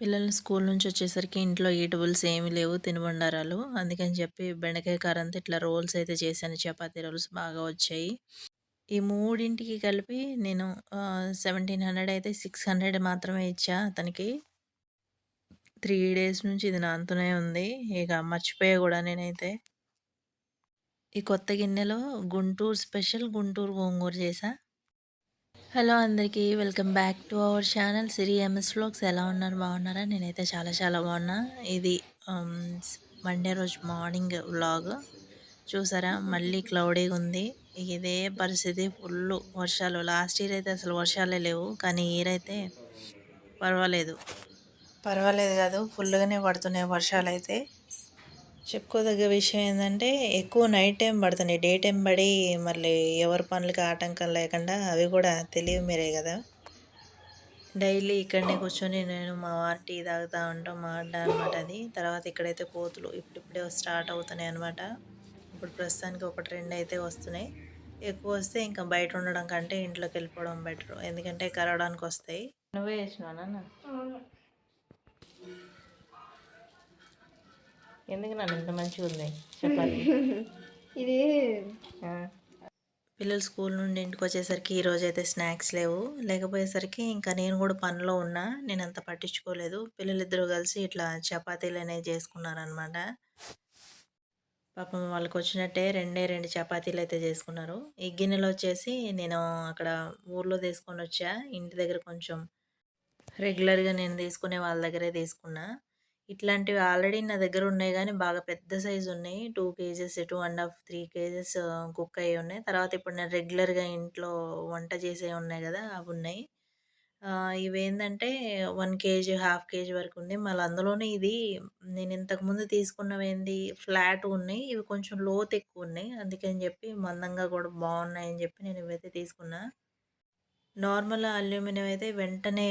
పిల్లలు స్కూల్ నుంచి వచ్చేసరికి ఇంట్లో ఈటబుల్స్ ఏమీ లేవు తినుబండారాలు అందుకని చెప్పి బెండకాయ కారంతో ఇట్లా రోల్స్ అయితే చేశాను. చపాతీ రోల్స్ బాగా వచ్చాయి. ఈ మూడింటికి కలిపి నేను సెవెంటీన్ హండ్రెడ్ అయితే సిక్స్ హండ్రెడ్ మాత్రమే ఇచ్చా అతనికి. త్రీ డేస్ నుంచి ఇది నాంతూనే ఉంది. ఇక మర్చిపోయా కూడా నేనైతే. ఈ కొత్త గిన్నెలో గుంటూరు స్పెషల్ గుంటూరు గోంగూర చేసా హలో అందరికీ welcome back to our channel Siri MS vlogs. ఎలా ఉన్నారు? బాగున్నారా? నేనైతే చాలా చాలా బాగున్నా. ఇది మండే రోజు మార్నింగ్ వ్లాగ్. చూసారా? మళ్ళీ క్లౌడీగా ఉంది. ఇదే పరిస్థితి ఫుల్ వర్షాలు. లాస్ట్ ఇయర్ అయితే అసలు వర్షాలే లేవు. కానీ ఇయర్ అయితే పర్వాలేదు. పర్వాలేదు కాదు. ఫుల్గానే పడుతున్నాయి వర్షాలు అయితే. చెప్పుకోదగ్గ విషయం ఏంటంటే ఎక్కువ నైట్ టైం పడుతున్నాయి. డే టైం పడి మళ్ళీ ఎవరి పనులకి ఆటంకం లేకుండా అవి కూడా తెలివి మీరే కదా. డైలీ ఇక్కడనే కూర్చొని నేను మా వారి టీ తాగుతూ ఉంటాం మా అడ్డ అనమాట అది. తర్వాత ఇక్కడైతే కోతులు ఇప్పుడిప్పుడే స్టార్ట్ అవుతున్నాయి అనమాట ఇప్పుడు ప్రస్తుతానికి ఒకటి రెండు అయితే వస్తున్నాయి. ఎక్కువ వస్తే ఇంకా బయట ఉండడం కంటే ఇంట్లోకి వెళ్ళిపోవడం బెటర్ ఎందుకంటే కరవడానికి వస్తాయి. నువ్వే వేసినావు నాన్న? ఎందుకు నన్ను ఇంత మంచిగా ఉంది చెప్పాలి. ఇది పిల్లలు స్కూల్ నుండి ఇంటికి వచ్చేసరికి ఈరోజు అయితే స్నాక్స్ లేవు. లేకపోయేసరికి ఇంకా నేను కూడా పనిలో ఉన్నా. నేను అంత పట్టించుకోలేదు. పిల్లలిద్దరూ కలిసి ఇట్లా చపాతీలు అనేవి చేసుకున్నారనమాట పాపం వాళ్ళకి వచ్చినట్టే రెండే రెండు చపాతీలు అయితే చేసుకున్నారు. ఈ గిన్నెలో వచ్చేసి నేను అక్కడ ఊర్లో తీసుకొని వచ్చా. ఇంటి దగ్గర కొంచెం రెగ్యులర్గా నేను తీసుకునే వాళ్ళ దగ్గరే తీసుకున్నా. ఇట్లాంటివి ఆల్రెడీ నా దగ్గర ఉన్నాయి కానీ బాగా పెద్ద సైజు ఉన్నాయి. Two kgs two and half three kgs cook అయ్యి ఉన్నాయి. తర్వాత ఇప్పుడు నేను రెగ్యులర్గా ఇంట్లో వంట చేసే ఉన్నాయి కదా అవి ఉన్నాయి. ఇవేంటంటే వన్ కేజీ హాఫ్ కేజీ వరకు ఉంది మళ్ళీ అందులోనే ఇది నేను ఇంతకుముందు తీసుకున్నవి ఏంది ఫ్లాట్ ఉన్నాయి. ఇవి కొంచెం లోతు ఎక్కువ ఉన్నాయి. అందుకని చెప్పి మందంగా కూడా బాగున్నాయి అని చెప్పి నేను ఇవైతే తీసుకున్నా. నార్మల్ అల్యూమినియం అయితే వెంటనే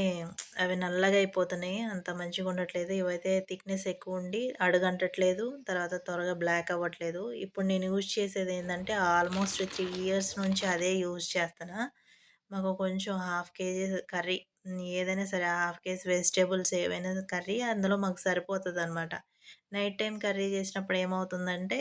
అవి నల్లగా అయిపోతున్నాయి అంత మంచిగా ఉండట్లేదు ఇవైతే థిక్నెస్ ఎక్కువ ఉండి అడుగంటట్లేదు. తర్వాత త్వరగా బ్లాక్ అవ్వట్లేదు. ఇప్పుడు నేను యూజ్ చేసేది ఏంటంటే ఆల్మోస్ట్ త్రీ ఇయర్స్ నుంచి అదే యూజ్ చేస్తాను మాకు కొంచెం హాఫ్ కేజీ కర్రీ ఏదైనా సరే హాఫ్ కేజీ వెజిటేబుల్స్ ఏవైనా కర్రీ అందులో మాకు సరిపోతుంది అనమాట నైట్ టైం కర్రీ చేసినప్పుడు ఏమవుతుందంటే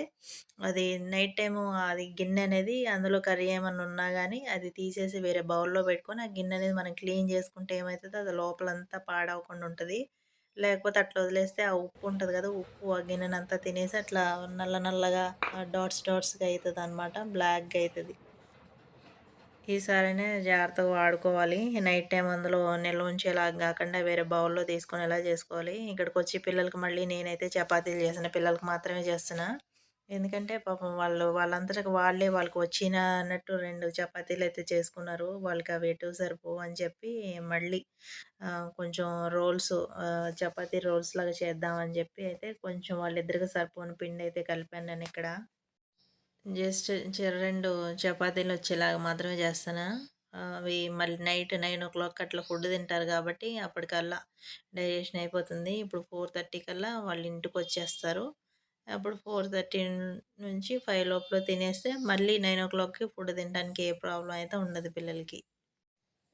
అది నైట్ టైము అది గిన్నె అనేది అందులో కర్రీ ఏమన్నా ఉన్నా కానీ అది తీసేసి వేరే బౌల్లో పెట్టుకొని ఆ గిన్నె అనేది మనం క్లీన్ చేసుకుంటే ఏమవుతుందో అది లోపలంతా పాడవకుండా ఉంటుంది. లేకపోతే అట్లా వదిలేస్తే ఆ ఉప్పు ఉంటుంది కదా ఉప్పు ఆ గిన్నెనంతా తినేసి అట్లా నల్ల నల్లగా డాట్స్ డాట్స్గా అవుతుంది అనమాట బ్లాక్గా అవుతుంది ఈసారైనా జాగ్రత్తగా వాడుకోవాలి. నైట్ టైం అందులో నిల్వ ఉంచేలా కాకుండా వేరే బౌల్లో తీసుకునేలా చేసుకోవాలి. ఇక్కడికి వచ్చి పిల్లలకి మళ్ళీ నేనైతే చపాతీలు చేసిన పిల్లలకి మాత్రమే చేస్తున్నా. ఎందుకంటే పాపం వాళ్ళు వాళ్ళంతటికి వాళ్ళే వాళ్ళకి వచ్చిన అన్నట్టు రెండు చపాతీలు అయితే చేసుకున్నారు. వాళ్ళకి అవి ఎటు సరిపోవు అని చెప్పి మళ్ళీ కొంచెం రోల్స్ చపాతీ రోల్స్ లాగా చేద్దామని చెప్పి అయితే కొంచెం వాళ్ళిద్దరికి సరిపోని పిండి అయితే కలిపాను నేను ఇక్కడ. జస్ట్ రెండు చపాతీలు వచ్చేలాగా మాత్రమే చేస్తాను? అవి మళ్ళీ నైట్ నైన్ ఓ క్లాక్ అట్లా ఫుడ్ తింటారు కాబట్టి అప్పటికల్లా డైజెషన్ అయిపోతుంది. ఇప్పుడు ఫోర్ థర్టీ కల్లా వాళ్ళు ఇంటికి వచ్చేస్తారు. అప్పుడు ఫోర్ థర్టీ నుంచి ఫైవ్ లోపల తినేస్తే మళ్ళీ నైన్ ఓ క్లాక్కి ఫుడ్ తినడానికి ఏ ప్రాబ్లం అయితే ఉండదు పిల్లలకి.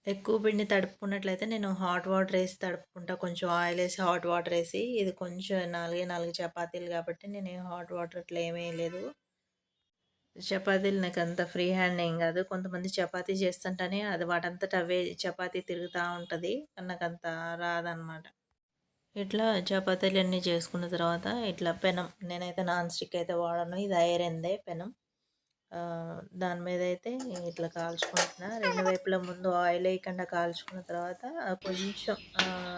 ఎక్కువ పిండి తడుపుకున్నట్లయితే నేను హాట్ వాటర్ వేసి తడుపుకుంటా. కొంచెం ఆయిల్ వేసి హాట్ వాటర్ వేసి. ఇది కొంచెం నాలుగే నాలుగు చపాతీలు కాబట్టి నేను హాట్ వాటర్ అట్లా ఏమీ లేదు చపాతీలు నాకు అంత ఫ్రీ హ్యాండ్ ఏం కాదు. కొంతమంది చపాతీ చేస్తుంటేనే అది వాటంతట అవే చపాతీ తిరుగుతూ ఉంటుంది. నాకు అంత రాదనమాట. ఇట్లా చపాతీలు అన్నీ చేసుకున్న తర్వాత ఇట్లా పెనం. నేనైతే నాన్ స్టిక్ అయితే వాడను. ఇది ఐరన్దే పెనం. దాని మీద అయితే ఇట్లా కాల్చుకుంటున్నా. రెండు వైపుల ముందు ఆయిల్ వేయకుండా కాల్చుకున్న తర్వాత కొంచెం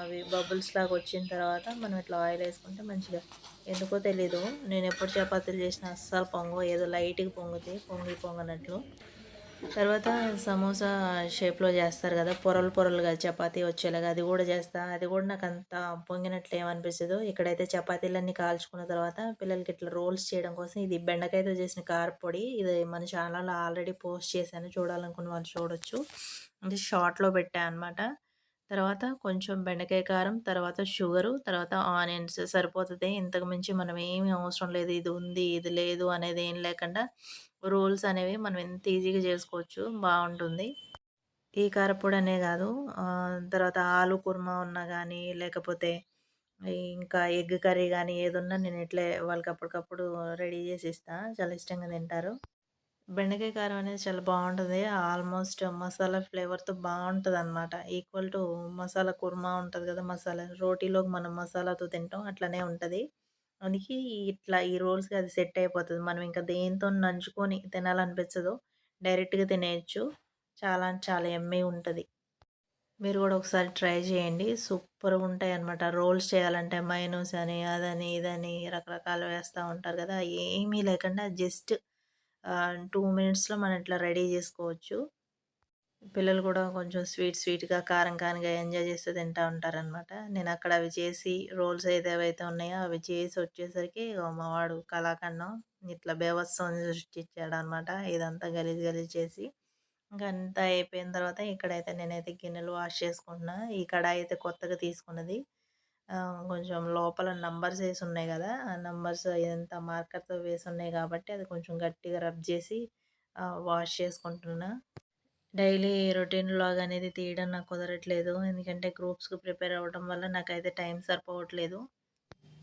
అవి బబుల్స్ లాగా వచ్చిన తర్వాత మనం ఇట్లా ఆయిల్ వేసుకుంటే మంచిగా. ఎందుకో తెలీదు. నేను ఎప్పుడు చపాతీలు చేసినా అస్సలు పొంగు ఏదో లైట్గా పొంగుతాయి పొంగి పొంగనట్లు. తర్వాత సమోసా షేప్లో చేస్తారు కదా పొరలు పొరలుగా చపాతీ వచ్చేలాగా అది కూడా చేస్తా. అది కూడా నాకు అంత పొంగినట్లు ఏమనిపిస్తుందో ఇక్కడైతే చపాతీలన్నీ కాల్చుకున్న తర్వాత పిల్లలకి ఇట్లా రోల్స్ చేయడం కోసం ఇది బెండకాయతో చేసిన కారపొడి ఇది మన ఛానల్లో ఆల్రెడీ పోస్ట్ చేశాను చూడాలనుకున్న వాళ్ళు చూడొచ్చు. అంటే షార్ట్లో పెట్టా అనమాట తర్వాత కొంచెం బెండకాయ కారం తర్వాత షుగరు తర్వాత ఆనియన్స్ సరిపోతుంది. ఇంతకు మించి మనం ఏమీ అవసరం లేదు. ఇది ఉంది ఇది లేదు అనేది ఏం లేకుండా రోల్స్ అనేవి మనం ఎంత ఈజీగా చేసుకోవచ్చు బాగుంటుంది. ఈ కారపొడి అనే కాదు తర్వాత ఆలు కుర్మా ఉన్నా కానీ లేకపోతే ఇంకా ఎగ్ కర్రీ కానీ ఏదున్నా నేను ఇట్లే వాళ్ళకి అప్పటికప్పుడు రెడీ చేసి ఇస్తాను చాలా ఇష్టంగా తింటారు. బెండకాయ కారం అనేది చాలా బాగుంటుంది. ఆల్మోస్ట్ మసాలా ఫ్లేవర్‌తో బాగుంటుంది అనమాట ఈక్వల్ టు మసాలా కుర్మా ఉంటుంది కదా మసాలా రోటీలోకి మనం మసాలాతో తింటాం అట్లనే ఉంటుంది. అందుకే ఇట్లా ఈ రోల్స్‌కి అది సెట్ అయిపోతుంది. మనం ఇంకా దేంతో నంచుకొని తినాలనిపించదు. డైరెక్ట్‌గా తినేయచ్చు. చాలా అంటే చాలా ఎమ్మె ఉంటుంది. మీరు కూడా ఒకసారి ట్రై చేయండి. సూపర్గా ఉంటాయి అన్నమాట రోల్స్ చేయాలంటే మయోనీస్ అని, అదని, ఇదని రకరకాలు వేస్తూ ఉంటారు కదా. ఏమీ లేకుండా జస్ట్ టూ మినిట్స్‌లో మనం ఇట్లా రెడీ చేసుకోవచ్చు. పిల్లలు కూడా కొంచెం స్వీట్ స్వీట్‌గా, కారం కారంగా ఎంజాయ్ చేస్తూ తింటా ఉంటారనమాట. నేను అక్కడ అవి చేసి రోల్స్ అయితే ఏవైతే ఉన్నాయో అవి చేసి వచ్చేసరికి మా వాడు కళాఖండం ఇట్లా బీభత్సం సృష్టించాడనమాట. ఇదంతా గలీజ్ గలీజ్ చేసి. ఇంకా అంతా అయిపోయిన తర్వాత ఇక్కడైతే నేనైతే గిన్నెలు వాష్ చేసుకుంటున్నా. ఈ కడాయి అయితే కొత్తగా తీసుకున్నది. కొంచెం లోపల నంబర్స్ ఉన్నాయి కదా ఆ నంబర్స్ ఇదంతా మార్కర్‌తో వేసి ఉన్నాయి కాబట్టి అది కొంచెం గట్టిగా రబ్ చేసి వాష్ చేసుకుంటున్నా. డైలీ రొటీన్ వ్లాగ్ అనేది తీయడం నాకు కుదరట్లేదు. ఎందుకంటే గ్రూప్స్‌కి ప్రిపేర్ అవ్వడం వల్ల నాకైతే టైం సరిపోవట్లేదు.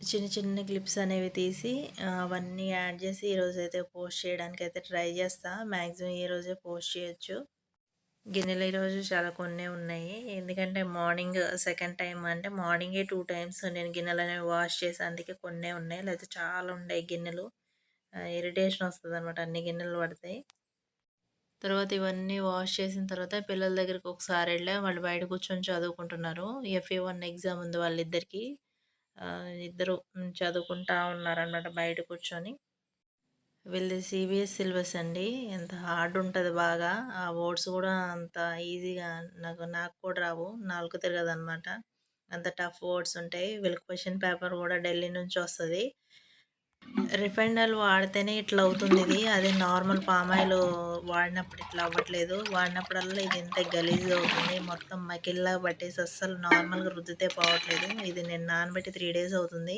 చిన్న చిన్న క్లిప్స్ అనేవి తీసి అవన్నీ యాడ్ చేసి ఈరోజైతే పోస్ట్ చేయడానికి అయితే ట్రై చేస్తా. మ్యాక్సిమం ఈరోజే పోస్ట్ చేయొచ్చు. గిన్నెలు ఈరోజు చాలా కొన్ని ఉన్నాయి. ఎందుకంటే మార్నింగ్ సెకండ్ టైం అంటే మార్నింగే టూ టైమ్స్ నేను గిన్నెలు అనేవి వాష్ చేసి అందుకే కొన్ని ఉన్నాయి. లేకపోతే చాలా ఉన్నాయి గిన్నెలు. ఇరిటేషన్ ఇరిటేషన్ వస్తదనమాట అన్ని గిన్నెలు పడతాయి. తర్వాత ఇవన్నీ వాష్ చేసిన తర్వాత పిల్లల దగ్గరికి ఒకసారి వెళ్ళా. వాళ్ళు బయట కూర్చొని చదువుకుంటున్నారు. ఎఫ్ఏ వన్ ఎగ్జామ్ ఉంది వాళ్ళిద్దరికీ. ఇద్దరు చదువుకుంటా ఉన్నారనమాట బయట కూర్చొని. వీళ్ళది సీబీఎస్ సిలబస్ అండి. ఎంత హార్డ్ ఉంటుంది బాగా. ఆ వర్డ్స్ కూడా అంత ఈజీగా నాకు నాకు కూడా రావు. నాలుగు తిరగదు అనమాట అంత టఫ్ వర్డ్స్ ఉంటాయి. వీళ్ళ క్వశ్చన్ పేపర్ కూడా ఢిల్లీ నుంచి వస్తుంది రిఫైండ్ ఆయిల్ వాడితేనే ఇట్లా అవుతుంది ఇది అదే నార్మల్ పామ్ ఆయిల్ వాడినప్పుడు ఇట్లా అవ్వట్లేదు. వాడినప్పుడల్లా ఇది ఎంత గలీజ్ అవుతుంది. మొత్తం మకిల్లా పట్టేసి అస్సలు నార్మల్‌గా రుద్దితే పోవట్లేదు. ఇది నేను నానబెట్టి త్రీ డేస్ అవుతుంది.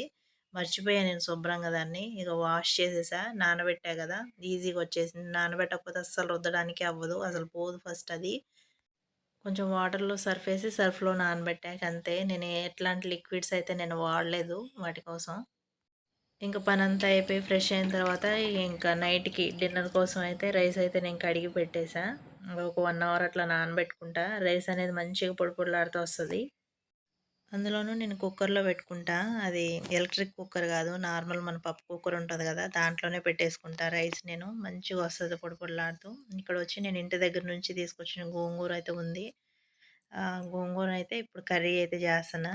మర్చిపోయా నేను శుభ్రంగా దాన్ని. ఇక వాష్ చేసేసా. నానబెట్టా కదా ఈజీగా వచ్చేసింది. నానబెట్టకపోతే అస్సలు రుద్దడానికి అవ్వదు. అసలు పోదు ఫస్ట్ అది. కొంచెం వాటర్‌లో సర్ఫ్ వేసి సర్ఫ్‌లో నానబెట్టాక అంతే. నేను ఎట్లాంటి లిక్విడ్స్ అయితే నేను వాడలేదు వాటి కోసం. ఇంక పనంతా అయిపోయి ఫ్రెష్ అయిన తర్వాత ఇంకా నైట్‌కి డిన్నర్ కోసం అయితే రైస్ అయితే నేను కడిగి పెట్టేసా. ఒక వన్ అవర్ అట్లా నానబెట్టుకుంటా. రైస్ అనేది మంచిగా పొడి పొడిలాడుతూ అందులోనూ నేను కుక్కర్‌లో పెట్టుకుంటా. అది ఎలక్ట్రిక్ కుక్కర్ కాదు. నార్మల్ మన పప్పు కుక్కర్ ఉంటుంది కదా! దాంట్లోనే పెట్టేసుకుంటా రైస్ నేను. మంచిగా వస్తుంది పొడి పొడిలాడుతూ. ఇక్కడొచ్చి నేను ఇంటి దగ్గర నుంచి తీసుకొచ్చిన గోంగూర అయితే ఉంది. గోంగూర అయితే ఇప్పుడు కర్రీ అయితే చేస్తున్నా.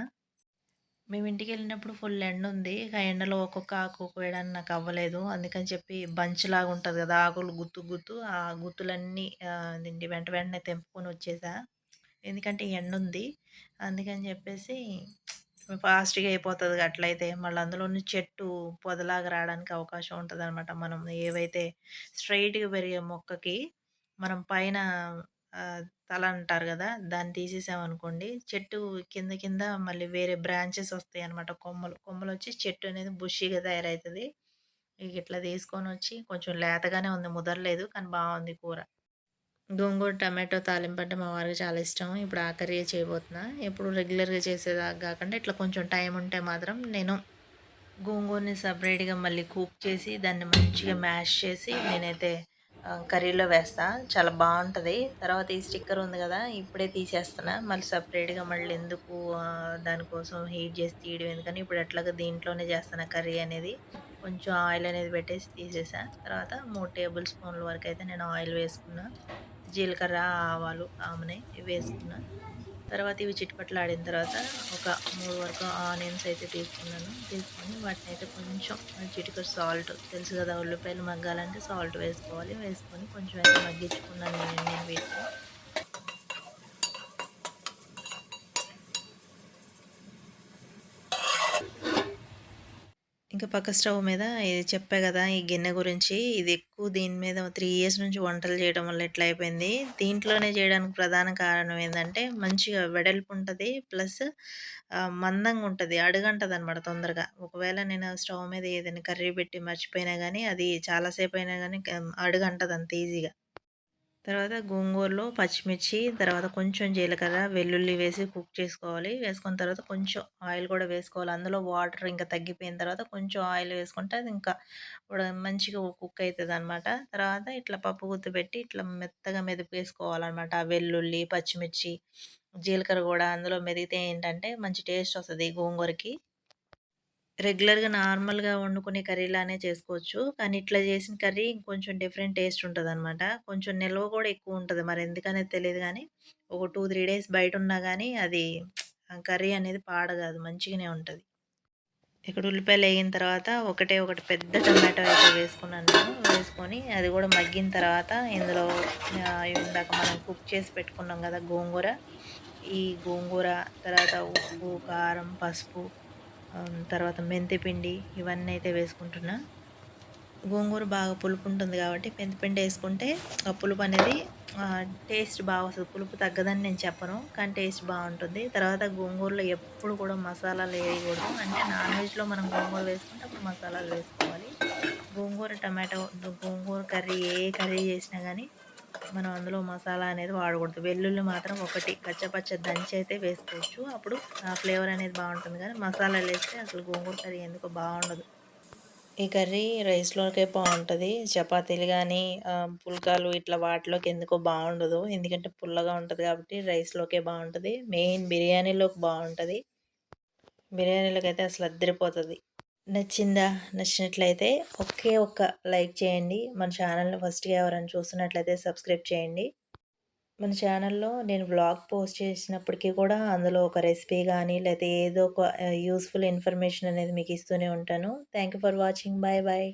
మేము ఇంటికెళ్ళినప్పుడు ఫుల్ ఎండుంది. ఇక ఎండలో ఒక్కొక్క ఆకు కోయడానికి నాకు అవ్వలేదు. అందుకని చెప్పి బంచ్‌లాగా ఉంటుంది కదా! ఆకులు గుత్తు గుత్తు ఆ గుత్తులన్నీ దీన్ని వెంట వెంటనే తెంపుకొని వచ్చేసా. ఎందుకంటే ఎండ ఉంది అందుకని చెప్పేసి ఫాస్ట్‌గా అయిపోతుంది అట్లయితే. మళ్ళీ అందులోని చెట్టు పొదలాగా రావడానికి అవకాశం ఉంటుంది అనమాట మనం ఏవైతే స్ట్రెయిట్‌గా పెరిగే మొక్కకి మనం పైన తల అంటారు కదా దాన్ని తీసేసామనుకోండి, చెట్టు కింద కింద మళ్ళీ వేరే బ్రాంచెస్ వస్తాయన్నమాట కొమ్మలు. కొమ్మలు వచ్చి చెట్టు అనేది బుషీగా తయారవుతుంది ఇక ఇట్లా తీసుకొనొచ్చి కొంచెం లేతగానే ఉంది ముదరలేదు. కానీ బాగుంది కూర. గోంగూర టమాటో తాలింపంటే మా వారికి చాలా ఇష్టం. ఇప్పుడు ఆఖరిగా చేయబోతున్నా. ఎప్పుడు రెగ్యులర్‌గా చేసేదాకా కాకుండా ఇట్లా కొంచెం టైం ఉంటే మాత్రం నేను గోంగూరని సపరేట్గా మళ్ళీ కుక్ చేసి దాన్ని మంచిగా మ్యాష్ చేసి నేనైతే కర్రీలో వేస్తా. చాలా బాగుంటుంది తర్వాత ఈ స్టిక్కర్ ఉంది కదా ఇప్పుడే తీసేస్తున్నా. మళ్ళీ సపరేట్గా మళ్ళీ ఎందుకు దానికోసం హీట్ చేసి తీయడం ఎందుకని ఇప్పుడు ఎట్లాగో దీంట్లోనే చేస్తున్నా కర్రీ అనేది. కొంచెం ఆయిల్ అనేది పెట్టేసి తీసేసా. తర్వాత మూడు టేబుల్ స్పూన్ల అయితే నేను ఆయిల్ వేసుకున్నా. జీలకర్ర, ఆవాలు, ఆమెనే ఇవి వేసుకున్నా. తర్వాత ఇవి చిటపటలాడిన తర్వాత ఒక మూడు వరకు ఆనియన్స్ అయితే తీసుకున్నాను. తీసుకొని అయితే కొంచెం చిటికెడు సాల్ట్ తెలుసు కదా! ఉల్లిపాయలు మగ్గాలంటే సాల్ట్ వేసుకోవాలి. వేసుకొని కొంచెం అయితే మగ్గించుకున్నాను నేను నేను వీటిని. ఇంకా పక్క స్టవ్ మీద ఇది చెప్పా కదా ఈ గిన్నె గురించి. ఇది ఎక్కువ దీని మీద త్రీ ఇయర్స్ నుంచి వంటలు చేయడం వల్ల ఎట్లా అయిపోయింది. దీంట్లోనే చేయడానికి ప్రధాన కారణం ఏంటంటే మంచిగా వెడల్పు ఉంటుంది ప్లస్ మందంగా మందంగా ఉంటది. అడుగంటదనమాట తొందరగా. ఒకవేళ నేను స్టవ్ మీద ఏదైనా కర్రీ పెట్టి మర్చిపోయినా కానీ అది చాలాసేపు అయినా కానీ అడుగంటుంది అడుగంటది అంత ఈజీగా. తర్వాత గోంగూరలో పచ్చిమిర్చి తర్వాత కొంచెం జీలకర్ర వెల్లుల్లి వేసి కుక్ చేసుకోవాలి. వేసుకున్న తర్వాత కొంచెం ఆయిల్ కూడా వేసుకోవాలి. అందులో వాటర్ ఇంకా తగ్గిపోయిన తర్వాత కొంచెం ఆయిల్ వేసుకుంటే అది ఇంకా మంచిగా కుక్ అవుతుంది అనమాట తర్వాత ఇట్లా పప్పు గుత్తి పెట్టి ఇట్లా మెత్తగా మెదుపు వేసుకోవాలన్నమాట. వెల్లుల్లి పచ్చిమిర్చి జీలకర్ర కూడా అందులో మెదిగితే ఏంటంటే మంచి టేస్ట్ వస్తుంది గోంగూరకి. రెగ్యులర్‌గా నార్మల్‌గా వండుకునే కర్రీలానే చేసుకోవచ్చు. కానీ ఇట్లా చేసిన కర్రీ ఇంకొంచెం డిఫరెంట్ టేస్ట్ ఉంటుంది అనమాట కొంచెం నిల్వ కూడా ఎక్కువ ఉంటుంది మరి ఎందుకనేది తెలియదు కానీ ఒక 2, 3 డేస్ బయట ఉన్నా కానీ అది కర్రీ అనేది పాడగాదు. మంచిగానే ఉంటుంది ఇక్కడ ఉల్లిపాయలు వేగిన తర్వాత ఒకటే ఒకటి పెద్ద టమాటో అయితే వేసుకున్నాను వేసుకొని అది కూడా మగ్గిన తర్వాత ఇందులో ఇందాక మనం కుక్ చేసి పెట్టుకున్నాం కదా గోంగూర. ఈ గోంగూర తర్వాత ఉప్పు, కారం, పసుపు తర్వాత మెంతిపిండి ఇవన్నీ అయితే వేసుకుంటున్నా. గోంగూర బాగా పులుపు ఉంటుంది కాబట్టి మెంతిపిండి వేసుకుంటే ఆ పులుపు అనేది టేస్ట్ బాగా వస్తుంది పులుపు తగ్గదని నేను చెప్పను. కానీ టేస్ట్ బాగుంటుంది తర్వాత గోంగూరలో ఎప్పుడు కూడా మసాలాలు వేయకూడదు. అంటే నాన్ వెజ్‌లో మనం గోంగూర వేసుకుంటే అప్పుడు మసాలాలు వేసుకోవాలి. గోంగూర టమాటో గోంగూర కర్రీ ఏ కర్రీ చేసినా కానీ మనం అందులో మసాలా అనేది వాడకూడదు. వెల్లుల్లి మాత్రం ఒకటి పచ్చపచ్చ దంచి అయితే వేసుకోవచ్చు. అప్పుడు ఆ ఫ్లేవర్ అనేది బాగుంటుంది. కానీ మసాలాలు వేస్తే అసలు గోంగూర కర్రీ ఎందుకో బాగుండదు. ఈ కర్రీ రైస్‌లోకే బాగుంటుంది. చపాతీలు కానీ పుల్కాలు ఇట్లా వాటిలోకి ఎందుకో బాగుండదు. ఎందుకంటే పుల్లగా ఉంటుంది కాబట్టి రైస్‌లోకే బాగుంటుంది. మెయిన్ బిర్యానీలోకి బాగుంటుంది. బిర్యానీలోకి అయితే అసలు అద్దరిపోతుంది. నచ్చిందా? నచ్చినట్లయితే ఒకే ఒక్క లైక్ చేయండి. మన ఛానల్‌ని ఫస్ట్‌గా ఎవరైనా చూస్తున్నట్లయితే సబ్స్క్రైబ్ చేయండి. మన ఛానల్‌లో నేను వ్లాగ్ పోస్ట్ చేసినప్పటికీ కూడా అందులో ఒక రెసిపీ కానీ లేకపోతే ఏదో ఒక యూస్ఫుల్ ఇన్ఫర్మేషన్ అనేది మీకు ఇస్తూనే ఉంటాను. Thank you for watching. Bye bye.